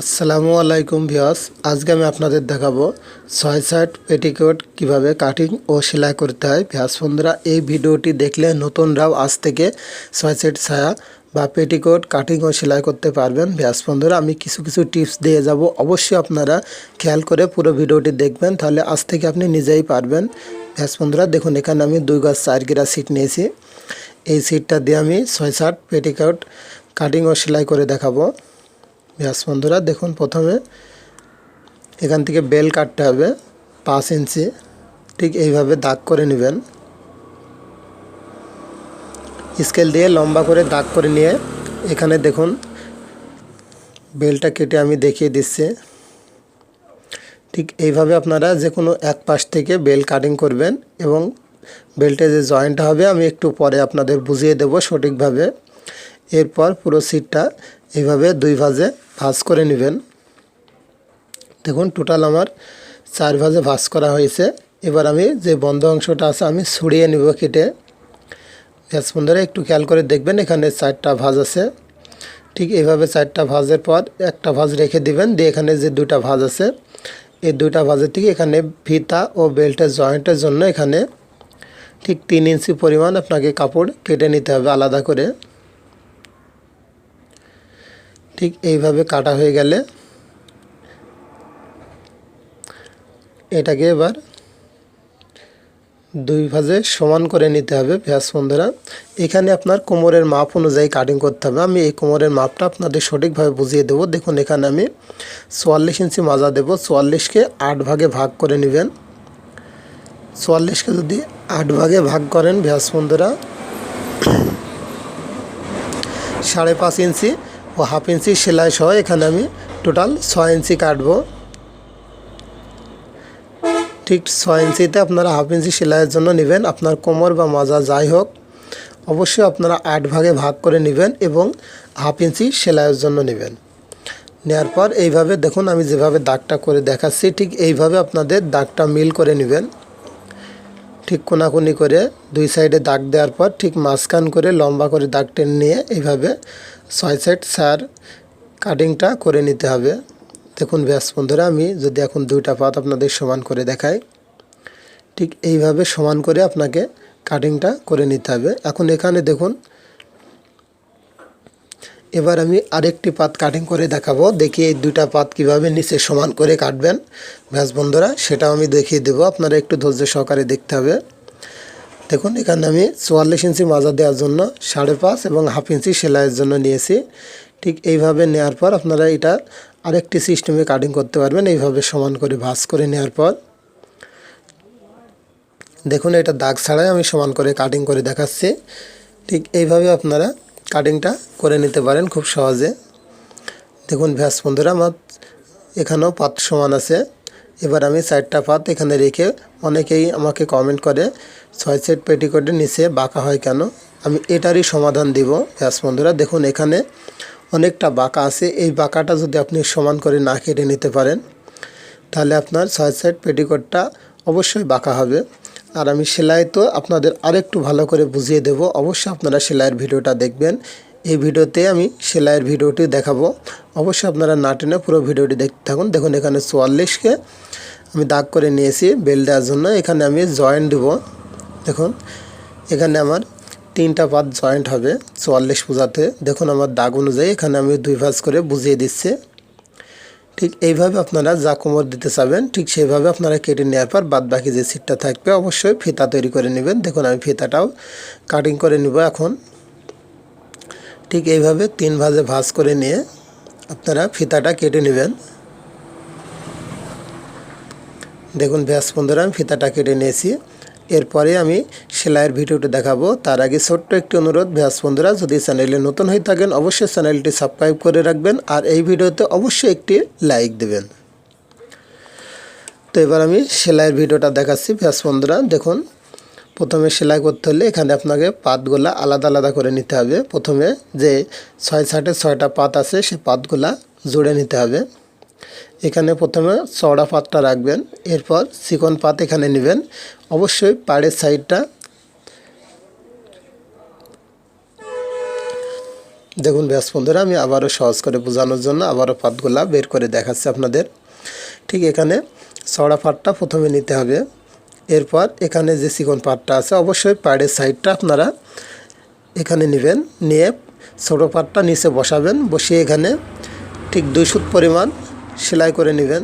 আসসালামু আলাইকুম ভিওস আজকে আমি আপনাদের দেখাবো ছয় সাইড পেটিকোট কীভাবে কাটিং ও সেলাই করতে হয়। ভিয়াস বন্ধুরা, এই ভিডিওটি দেখলে নতুনরাও আজ থেকে ছয় সাইড ছায়া বা পেটিকোট কাটিং ও সেলাই করতে পারবেন। ভিয়াস বন্ধুরা, আমি কিছু কিছু টিপস দিয়ে যাব। অবশ্যই আপনারা খেয়াল করে পুরো ভিডিওটি দেখবেন, তাহলে আজ থেকে আপনি নিজেই পারবেন। ভিয়াস বন্ধুরা, দেখুন, এখানে আমি দুই গাছ চার গিরা সিট নিয়েছি। এই সিটটা দিয়ে আমি ছয় সাইড পেটিকোট কাটিং ও সেলাই করে দেখাবো। ব্যাস বন্ধুরা, দেখুন প্রথমে এখান থেকে বেল কাটতে হবে, পাঁচ ইঞ্চি। ঠিক এইভাবে দাগ করে নেবেন। স্কেল দিয়ে লম্বা করে দাগ করে নিয়ে এখানে দেখুন, বেলটা কেটে আমি দেখিয়ে দিচ্ছি। ঠিক এইভাবে আপনারা যে কোনো এক পাশ থেকে বেল কাটিং করবেন এবং বেল্টে যে জয়েন্টটা হবে, আমি একটু পরে আপনাদের বুঝিয়ে দেব সঠিকভাবে। এরপর পুরো সিটটা এইভাবে দুই ভাজে ভাজ করে নেবেন। দেখুন টোটাল আমার চার ভাজে ভাজ করা হয়েছে। এবার আমি যে বন্ধ অংশটা আছে, আমি ছড়িয়ে নেব কেটে। গ্যাস বন্ধুরা, একটু খেয়াল করে দেখবেন, এখানে চারটা ভাজ আছে। ঠিক এইভাবে চারটা ভাজের পর একটা ভাজ রেখে দিবেন, দিয়ে এখানে যে দুটা ভাজ আছে, এই দুইটা ভাজের থেকে এখানে ফিতা ও বেল্টের জয়েন্টের জন্য এখানে ঠিক তিন ইঞ্চি পরিমাণ আপনাকে কাপড় কেটে নিতে হবে আলাদা করে। ঠিক এইভাবে কাটা হয়ে গেলে এটাকে এবার দুই ভাজে সমান করে নিতে হবে পেঁয়াজ বন্ধুরা। এখানে আপনার কোমরের মাপ অনুযায়ী কাটিং করতে হবে। আমি এই কোমরের মাপটা আপনাদের সঠিকভাবে বুঝিয়ে দেবো। দেখুন, এখানে আমি চুয়াল্লিশ ইঞ্চি মাজা দেবো। চুয়াল্লিশকে আট ভাগে ভাগ করে নেবেন। চুয়াল্লিশকে যদি আট ভাগে ভাগ করেন ভ্যাস বন্ধুরা, সাড়ে পাঁচ ইঞ্চি। ও হাফ ইঞ্চি সেলাই সহ এখানে আমি টোটাল ছয় ইঞ্চি কাটবো। ঠিক ছয় ইঞ্চিতে আপনারা হাফ ইঞ্চি সেলাইয়ের জন্য নেবেন। আপনার কোমর বা মাজা যাই হোক, অবশ্যই আপনারা আট ভাগে ভাগ করে নেবেন এবং হাফ ইঞ্চি সেলাইয়ের জন্য নেবেন। নেওয়ার পর এইভাবে দেখুন, আমি যেভাবে দাগটা করে দেখাচ্ছি, ঠিক এইভাবে আপনাদের দাগটা মিল করে নেবেন। ঠিক কোনাকুনি করে দুই সাইডে দাগ দেওয়ার পর ঠিক মাঝখান করে লম্বা করে দাগ টেনে নিয়ে এইভাবে ছয় সাইড সার কাটিংটা করে নিতে হবে। দেখুন ব্যাস বন্ধুরা, আমি যদি এখন দুইটা পাত আপনাদের সমান করে দেখাই, ঠিক এইভাবে সমান করে আপনাকে কাটিংটা করে নিতে হবে। এখন এখানে দেখুন, এবার আমি আরেকটি পাত কাটিং করে দেখাবো। দেখি এই দুইটা পাত কীভাবে নিচে সমান করে কাটবেন। ব্যাস বন্ধুরা, সেটাও আমি দেখিয়ে দেবো। আপনারা একটু ধৈর্য সহকারে দেখতে হবে। দেখুন, এখানে আমি চুয়াল্লিশ ইঞ্চি মাজা দেওয়ার জন্য সাড়ে পাঁচ এবং হাফ ইঞ্চি সেলাইয়ের জন্য নিয়েছি। ঠিক এইভাবে নেওয়ার পর আপনারা এটা আরেকটি সিস্টেমে কাটিং করতে পারবেন, এইভাবে সমান করে ভাঁজ করে নেওয়ার পর। দেখুন, এটা দাগ ছাড়াই আমি সমান করে কাটিং করে দেখাচ্ছি। ঠিক এইভাবে আপনারা কাটিংটা করে নিতে পারেন খুব সহজে। দেখুন ভ্যাস বন্ধুরা, আমার এখানেও পাত সমান আছে। এবার আমি সাইডটা পাত এখানে রেখে অনেকেই আমাকে কমেন্ট করে, ছয় সেট পেটিকোটের নিচে বাঁকা হয় কেন? আমি এটারই সমাধান দিব। ভ্যাস বন্ধুরা, দেখুন এখানে অনেকটা বাঁকা আছে। এই বাঁকাটা যদি আপনি সমান করে না কেটে নিতে পারেন, তাহলে আপনার ছয় সাইড পেটিকোটটা অবশ্যই বাঁকা হবে। আর আমি সেলাই তো আপনাদের আরেকটু ভালো করে বুঝিয়ে দেব। অবশ্যই আপনারা সেলাইয়ের ভিডিওটা দেখবেন। এই ভিডিওতে আমি সেলাইয়ের ভিডিওটি দেখাবো। অবশ্যই আপনারা না টেনে পুরো ভিডিওটি দেখতে থাকুন। দেখুন এখানে চুয়াল্লিশকে আমি দাগ করে নিয়েছি বেল দেওয়ার জন্য। এখানে আমি জয়েন্ট দেব। দেখুন, এখানে আমার তিনটা পাত জয়েন্ট হবে চুয়াল্লিশ পূজাতে দেখুন আমার দাগ অনুযায়ী এখানে আমি দুই ভাঁজ করে বুঝিয়ে দিচ্ছি। ঠিক এইভাবে আপনারা যা কোমর দিতে চাবেন, ঠিক সেইভাবে আপনারা কেটে নেওয়ার পর বাদ বাকি যে সিটটা থাকবে, অবশ্যই ফিতা তৈরি করে নেবেন। দেখুন আমি ফিতাটাও কাটিং করে নিব এখন। ঠিক এইভাবে তিন ভাজে ভাজ করে নিয়ে আপনারা ফিতাটা কেটে নেবেন। দেখুন ব্যাস বন্ধুরা, আমি ফিতাটা কেটে নিয়েছি। এরপরে আমি সেলাইয়ের ভিডিওটি দেখাবো। তার আগে ছোট্ট একটি অনুরোধ, ব্যাস বন্ধুরা, যদি চ্যানেলে নতুন হয়ে থাকেন, অবশ্যই চ্যানেলটি সাবস্ক্রাইব করে রাখবেন আর এই ভিডিওতে অবশ্যই একটি লাইক দেবেন। তো এবার আমি সেলাইয়ের ভিডিওটা দেখাচ্ছি। ব্যাস বন্ধুরা, দেখুন প্রথমে সেলাই করতে হলে এখানে আপনাকে পাতগুলা আলাদা আলাদা করে নিতে হবে। প্রথমে যে ছয় ষাটের ছয়টা পাত আছে, সে পাতগুলা জুড়ে নিতে হবে। এখানে প্রথমে চওড়া পাতটা রাখবেন, এরপর চিকন পাত এখানে নেবেন। অবশ্যই পাড়ের সাইডটা দেখুন ব্যাস বন্ধুরা, আমি আবারও সহজ করে বোঝানোর জন্য আবারও পাতগুলা বের করে দেখাচ্ছি আপনাদের। ঠিক এখানে চওড়া পাতটা প্রথমে নিতে হবে। এরপর এখানে যে চিকন পাটটা আছে, অবশ্যই পাড়ের সাইডটা আপনারা এখানে নেবেন। নিয়ে ছোটো পাটটা নিচে বসাবেন। বসিয়ে এখানে ঠিক দুই সুত পরিমাণ সেলাই করে নেবেন।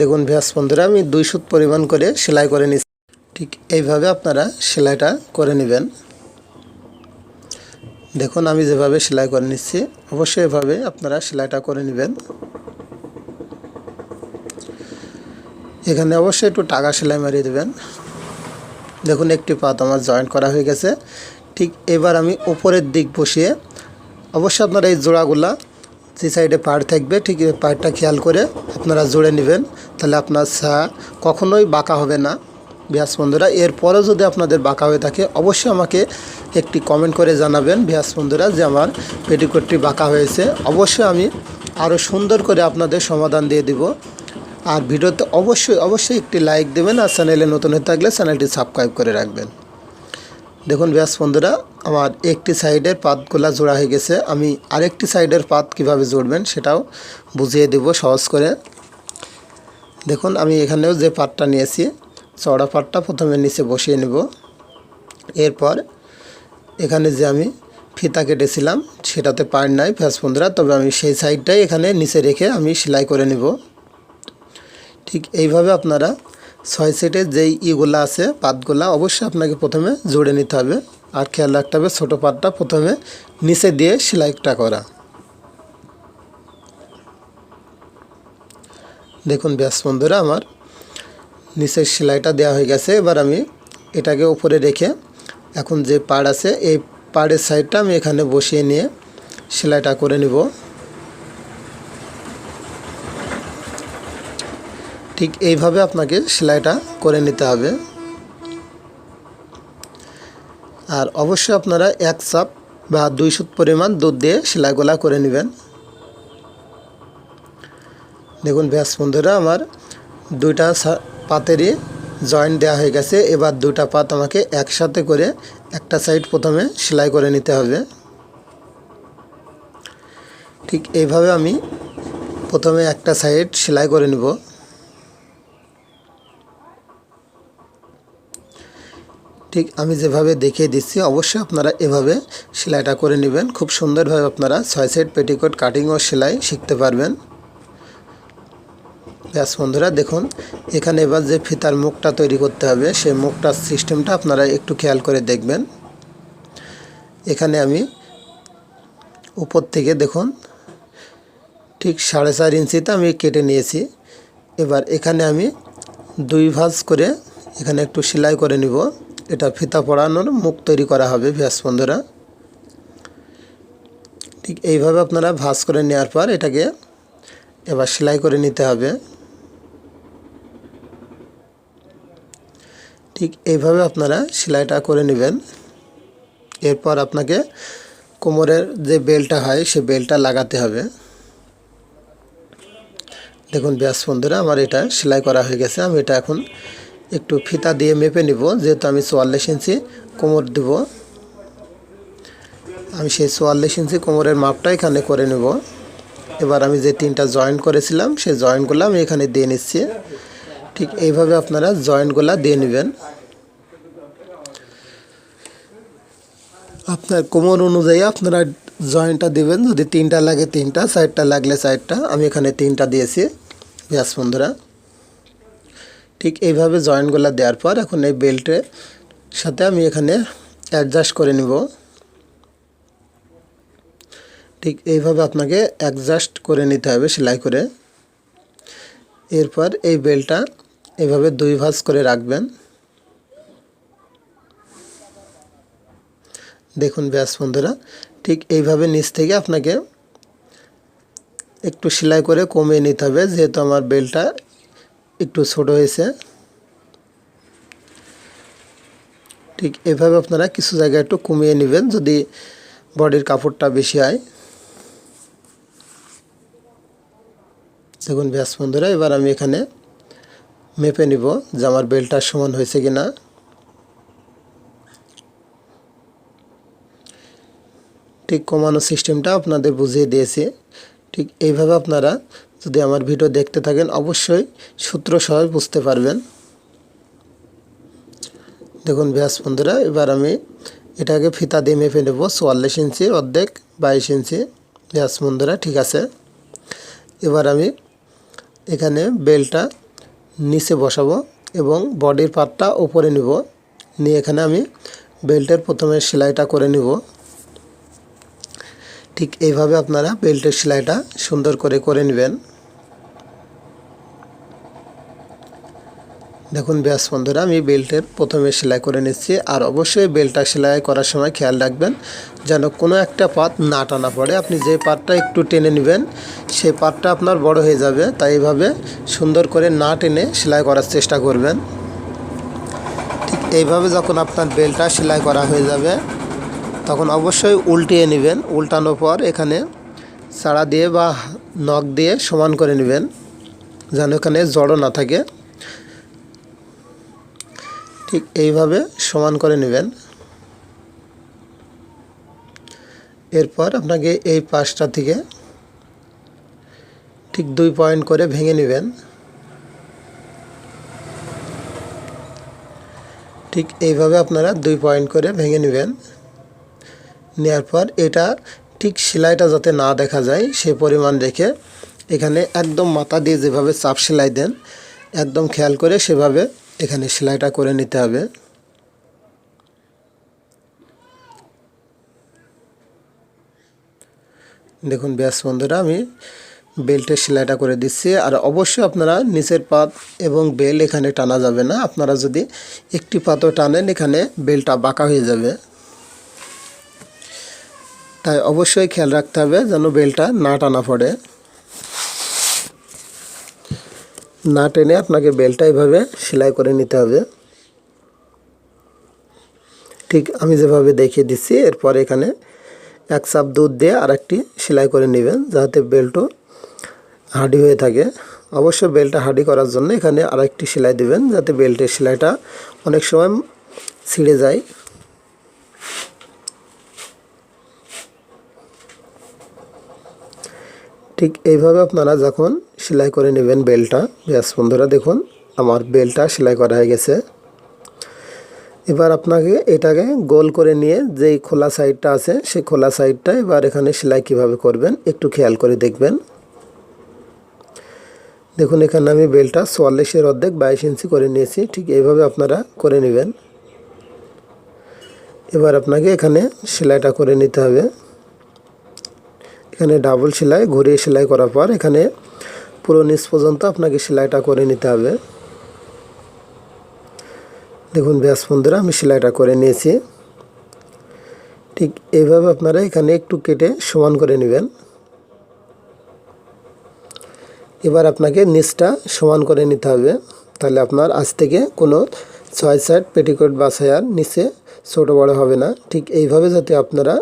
দেখুন ভ্যাস বন্ধুরা, আমি দুই সুত পরিমাণ করে সেলাই করে নিচ্ছি। ঠিক এইভাবে আপনারা সেলাইটা করে নেবেন। দেখুন আমি যেভাবে সেলাই করে নিচ্ছি, অবশ্যই এভাবে আপনারা সেলাইটা করে নেবেন। এখানে অবশ্যই একটু টাকা সেলাই মারিয়ে দেবেন। দেখুন, একটি পাত আমার জয়েন্ট করা হয়ে গেছে। ঠিক এবার আমি উপরের দিক বসিয়ে অবশ্যই আপনারা এই জোড়াগুলা যে সাইডে পাড় থাকবে, ঠিক এই পাড়টা খেয়াল করে আপনারা জুড়ে নেবেন। তাহলে আপনার ছা কখনোই বাঁকা হবে না। ব্যাস বন্ধুরা, এরপরেও যদি আপনাদের বাঁকা হয়ে থাকে, অবশ্যই আমাকে একটি কমেন্ট করে জানাবেন ব্যাস বন্ধুরা, যে আমার পেটিকোটটি বাঁকা হয়েছে। অবশ্যই আমি আরও সুন্দর করে আপনাদের সমাধান দিয়ে দিব। আর ভিডিওতে অবশ্যই অবশ্যই একটি লাইক দেবেন আর চ্যানেলে নতুন হয়ে থাকলে চ্যানেলটি সাবস্ক্রাইব করে রাখবেন। দেখুন ব্যাস বন্ধুরা, আমার একটি সাইডের পাতগুলা জোড়া হয়ে গেছে। আমি আরেকটি সাইডের পাত কীভাবে জুড়বেন সেটাও বুঝিয়ে দেব সহজ করে। দেখুন, আমি এখানেও যে পাতটা নিয়েছি চড়া পাটটা প্রথমে নিচে বসিয়ে নেব। এরপর এখানে যে আমি ফিতা কেটেছিলাম, সেটাতে পার নাই। ফ্যাস বন্ধুরা, তবে আমি সেই সাইডটাই এখানে নিচে রেখে আমি সেলাই করে নেব। ঠিক এইভাবে আপনারা ছয় সেটের যেই ইগুলা আছে, পাতগুলা অবশ্যই আপনাকে প্রথমে জুড়ে নিতে হবে। আর খেয়াল রাখতে হবে ছোটো পাতটা প্রথমে নিচে দিয়ে সেলাইটা করা। দেখুন ব্যাস বন্ধুরা আমার নিচের সেলাইটা দেওয়া হয়ে গেছে। এবার আমি এটাকে উপরে রেখে এখন যে পাড় আছে, এই পাড়ের সাইডটা আমি এখানে বসিয়ে নিয়ে সেলাইটা করে নিব। ঠিক এইভাবে আপনাকে সেলাইটা করে নিতে হবে। আর অবশ্যই আপনারা এক চাপ বা দুই সুত পরিমাণ দুধ দিয়ে সেলাইগুলা করে নেবেন। দেখুন ব্যাস বন্ধুরা, আমার দুইটা পাতেরই জয়েন্ট দেওয়া হয়ে গেছে। এবার দুটা পাত আমাকে একসাথে করে একটা সাইড প্রথমে সেলাই করে নিতে হবে। ঠিক এইভাবে আমি প্রথমে একটা সাইড সেলাই করে নিব। ঠিক আমি যেভাবে দেখিয়ে দিচ্ছি, অবশ্যই আপনারা এভাবে সেলাইটা করে নেবেন। খুব সুন্দরভাবে আপনারা ছয় সাইড পেটিকোট কাটিং ও সেলাই শিখতে পারবেন। ব্যাস বন্ধুরা, দেখুন, এখানে এবার যে ফিতার মুখটা তৈরি করতে হবে, সেই মুখটার সিস্টেমটা আপনারা একটু খেয়াল করে দেখবেন। এখানে আমি উপর থেকে দেখুন, ঠিক সাড়ে চার ইঞ্চিতে আমি কেটে নিয়েছি। এবার এখানে আমি দুই ভাঁজ করে এখানে একটু সেলাই করে নিব। এটা ফিতা পড়ানোর মুখ তৈরি করা হবে ব্যাস বন্ধুরা। ঠিক এইভাবে আপনারা ভাঁজ করে নেওয়ার পর এটাকে এবার সেলাই করে নিতে হবে। ঠিক এইভাবে আপনারা সেলাইটা করে নেবেন। এরপর আপনাকে কোমরের যে বেলটা হয় সে বেলটা লাগাতে হবে। দেখুন ব্যাস বন্ধুরা, আমার এটা সেলাই করা হয়ে গেছে। আমি এটা এখন একটু ফিতা দিয়ে মেপে নিব, যেহেতু আমি চুয়াল্লিশ ইঞ্চি কোমর দেব। আমি সেই চুয়াল্লিশ ইঞ্চি কোমরের মাপটা এখানে করে নেব। এবার আমি যে তিনটা জয়েন্ট করেছিলাম, সেই জয়েন্টগুলো আমি এখানে দিয়ে নিচ্ছি। ঠিক এইভাবে আপনারা জয়েন্টগুলো দিয়ে নেবেন। আপনার কোমর অনুযায়ী আপনারা জয়েন্টটা দেবেন, যদি তিনটা লাগে তিনটা সাইডটা লাগলে সাইডটা আমি এখানে তিনটা দিয়েছি। ব্যাস বন্ধুরা। ঠিক এইভাবে জয়েন্টগুলো দেওয়ার পর এখন এই বেল্টের সাথে আমি এখানে অ্যাডজাস্ট করে নিব। ঠিক এইভাবে আপনাকে অ্যাডজাস্ট করে নিতে হবে সেলাই করে। এরপর এই বেলটা এভাবে দুই ভাঁজ করে রাখবেন। দেখুন ব্যাস বন্ধুরা, ঠিক এইভাবে নিচ থেকে আপনাকে একটু সেলাই করে কমিয়ে নিতে হবে, যেহেতু আমার বেলটা একটু ছোট হয়েছে। ঠিক এভাবে আপনারা কিছু জায়গায় একটু কমিয়ে নেবেন যদি বডির কাপড়টা বেশি হয়। দেখুন ব্যাস বন্ধুরা, এবার আমি এখানে মেপে নিব যে আমার বেলটা সমান হয়েছে কি না ঠিক কমানো সিস্টেমটা আপনাদের বুঝিয়ে দিয়েছি। ঠিক এইভাবে আপনারা যদি আমার ভিডিও দেখতে থাকেন, অবশ্যই সূত্র সহ বুঝতে পারবেন। দেখুন ব্যাস বন্ধুরা, এবার আমি এটাকে ফিতা দিয়ে মেপে নেব। চুয়াল্লিশ ইঞ্চি অর্ধেক, বাইশ ইঞ্চি। ব্যাস বন্ধুরা, ঠিক আছে? এবার আমি এখানে বেলটা নিচে বসাবো এবং বডির পার্টটা ওপরে নিব। নিয়ে এখানে আমি বেল্টের প্রথমে সেলাইটা করে নিব। ঠিক এইভাবে আপনারা বেল্টের সেলাইটা সুন্দর করে করে নেবেন। দেখুন ব্যাস বন্ধুরা, আমি বেল্টের প্রথমে সেলাই করে নিচ্ছি। আর অবশ্যই বেল্টটা সেলাই করার সময় খেয়াল রাখবেন যেন কোনো একটা পাত না টানা পড়ে। আপনি যে পাতটা একটু টেনে নেবেন সেই পাতটা আপনার বড় হয়ে যাবে। তাই এইভাবে সুন্দর করে না টেনে সেলাই করার চেষ্টা করবেন। ঠিক এইভাবে যখন আপনার বেল্টটা সেলাই করা হয়ে যাবে, তখন অবশ্যই উল্টিয়ে নেবেন। উল্টানোর পর এখানে চাড়া দিয়ে বা নখ দিয়ে সমান করে নেবেন, যেন এখানে জড়ো না থাকে। ঠিক এইভাবে সমান করে নেবেন। এরপর আপনাকে এই পাশটা থেকে ঠিক দুই পয়েন্ট করে ভেঙে নেবেন। ঠিক এইভাবে আপনারা দুই পয়েন্ট করে ভেঙে নেবেন। নেওয়ার পর এটা ঠিক সেলাইটা যাতে না দেখা যায়, সে পরিমাণ রেখে এখানে একদম মাথা দিয়ে যেভাবে চাপ সেলাই দেন, একদম খেয়াল করে সেভাবে এখানে সেলাইটা করে নিতে হবে। দেখুন ব্যাস বন্ধুরা, আমি বেল্টের সেলাইটা করে দিচ্ছি। আর অবশ্যই আপনারা নিচের পাত এবং বেল এখানে টানা যাবে না। আপনারা যদি একটি পাতও টানেন, এখানে বেলটা বাঁকা হয়ে যাবে। তাই অবশ্যই খেয়াল রাখতে হবে যেন বেলটা না টানা পড়ে। না টেনে আপনাকে বেলটা এইভাবে সেলাই করে নিতে হবে। ঠিক আমি যেভাবে দেখিয়ে দিচ্ছি, এরপর এখানে এক চাপ দুধ দিয়ে আর একটি সেলাই করে নেবেন যাতে বেল্টও হাডি হয়ে থাকে। অবশ্য বেলটা হাডি করার জন্য এখানে আরেকটি সেলাই দিবেন যাতে বেল্টের সেলাইটা অনেক সময় ছিঁড়ে যায়। ঠিক এইভাবে আপনারা যখন সেলাই করে নেবেন বেলটা, ব্যাস বন্ধুরা দেখুন, আমার বেলটা সেলাই করা হয়ে গেছে। এবার আপনাকে এটাকে গোল করে নিয়ে যেই খোলা সাইডটা আছে, সেই খোলা সাইডটা এবার এখানে সেলাই কীভাবে করবেন একটু খেয়াল করে দেখবেন। দেখুন, এখানে আমি বেলটা চুয়াল্লিশের অর্ধেক বাইশ ইঞ্চি করে নিয়েছি, ঠিক এইভাবে আপনারা করে নেবেন। এবার আপনাকে এখানে সেলাইটা করে নিতে হবে। এখানে ডাবল সেলাই, ঘুরিয়ে সেলাই করার পর এখানে পুরো নিচ পর্যন্ত আপনাকে সেলাইটা করে নিতে হবে। দেখুন ব্যাস বন্ধুরা, আমি সেলাইটা করে নিয়েছি। ঠিক এইভাবে আপনারা এখানে একটু কেটে সমান করে নেবেন। এবার আপনাকে নিচটা সমান করে নিতে হবে। তাহলে আপনার আজ থেকে কোনো ছয় সাইড পেটিকোট বাছাই আর নিচে ছোটো বড় হবে না। ঠিক এইভাবে যাতে আপনারা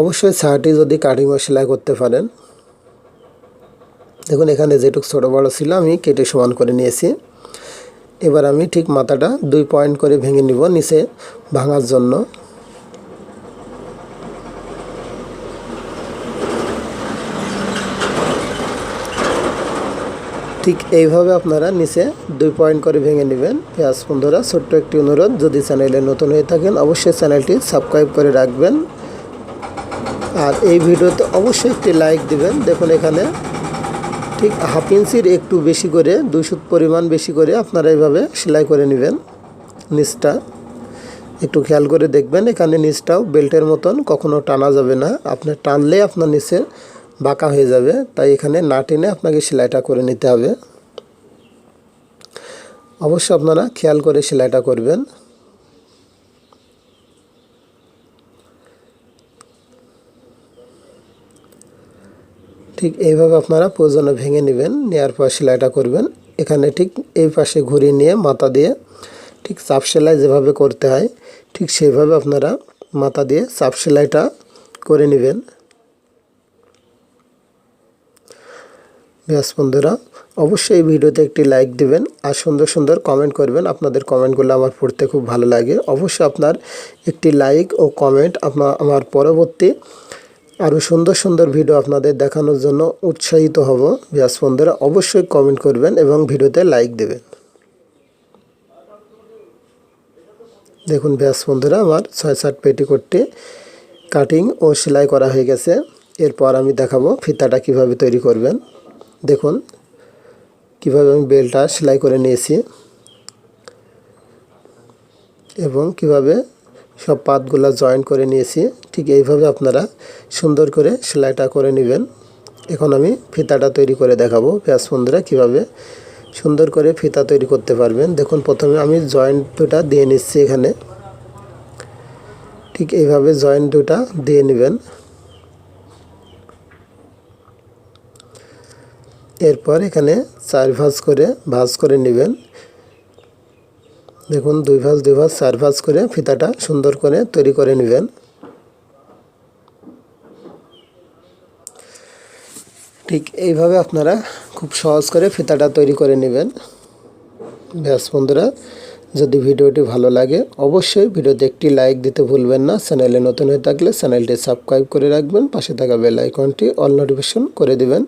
অবশ্যই শার্টটি যদি কাটিং ও সেলাই করতে পারেন। দেখুন, এখানে যেটুকু ছোটো বড়ো ছিল, আমি কেটে সমান করে নিয়েছি। এবার আমি ঠিক মাথাটা দুই পয়েন্ট করে ভেঙে নিব নিচে ভাঙার জন্য। ঠিক এইভাবে আপনারা নিচে দুই পয়েন্ট করে ভেঙে নেবেন। পেঁয়াজ বন্ধুরা, ছোট্ট একটি অনুরোধ। যদি চ্যানেলে নতুন হয়ে থাকেন, অবশ্যই চ্যানেলটি সাবস্ক্রাইব করে রাখবেন। আর এই ভিডিওতে অবশ্যই একটি লাইক দিবেন। দেখুন এখানে ঠিক হাফ ইঞ্চির একটু বেশি করে দুশো পরিমাণ বেশি করে আপনারা এইভাবে সেলাই করে নেবেন নিচটা। একটু খেয়াল করে দেখবেন, এখানে নিচটাও বেল্টের মতন, কখনো টানা যাবে না। আপনি টানলে আপনার নিচের বাঁকা হয়ে যাবে, তাই এখানে না টেনে আপনাকে সেলাইটা করে নিতে হবে। অবশ্যই আপনারা খেয়াল করে সেলাইটা করবেন। ঠিক এইভাবে আপনারা প্রয়োজনে ভেঙে নেবেন নেওয়ার পর সেলাইটা করবেন। এখানে ঠিক এই পাশে ঘুরিয়ে নিয়ে মাথা দিয়ে ঠিক চাপ সেলাই যেভাবে করতে হয়, ঠিক সেইভাবে আপনারা মাথা দিয়ে চাপ সেলাইটা করে নেবেন। ব্যাস বন্ধুরা, অবশ্যই এই ভিডিওতে একটি লাইক দিবেন আর সুন্দর সুন্দর কমেন্ট করবেন। আপনাদের কমেন্টগুলো আমার পড়তে খুব ভালো লাগে। অবশ্যই আপনার একটি লাইক ও কমেন্ট আপনার আমার পরবর্তী আরও সুন্দর সুন্দর ভিডিও আপনাদের দেখানোর জন্য উৎসাহিত হব। ব্যাস বন্ধুরা, অবশ্যই কমেন্ট করবেন এবং ভিডিওতে লাইক দেবেন। দেখুন ব্যাস বন্ধুরা, আমার ছয় সাত পেটিকোটটি কাটিং ও সেলাই করা হয়ে গেছে। এরপর আমি দেখাবো ফিতাটা কীভাবে তৈরি করবেন। দেখুন কীভাবে আমি বেলটা সেলাই করে নিয়েছি এবং কীভাবে সব পাতগুলো জয়েন করে নিয়েছি। ঠিক এইভাবে আপনারা সুন্দর করে সেলাইটা করে নেবেন। এখন আমি ফিতাটা তৈরি করে দেখাবো ব্যাস বন্ধুরা কীভাবে সুন্দর করে ফিতা তৈরি করতে পারবেন। দেখুন প্রথমে আমি জয়েন্ট দুটা দিয়ে নিচ্ছি এখানে। ঠিক এইভাবে জয়েন্ট দুটা দিয়ে নেবেন। এরপর এখানে চার ভাঁজ করে ভাঁজ করে নেবেন। দেখুন, দুই ভাঁজ দুই ভাঁজ, চার ভাঁজ করে ফিতাটা সুন্দর করে তৈরি করে নেবেন। ঠিক এইভাবে আপনারা খুব সহজ করে ফিতাটা তৈরি করে নেবেন। ব্যাস বন্ধুরা, যদি ভিডিওটি ভালো লাগে, অবশ্যই ভিডিওতে একটি লাইক দিতে ভুলবেন না। চ্যানেলে নতুন হয়ে থাকলে চ্যানেলটি সাবস্ক্রাইব করে রাখবেন। পাশে থাকা বেল আইকনটি অল নোটিফিকেশন করে দিবেন।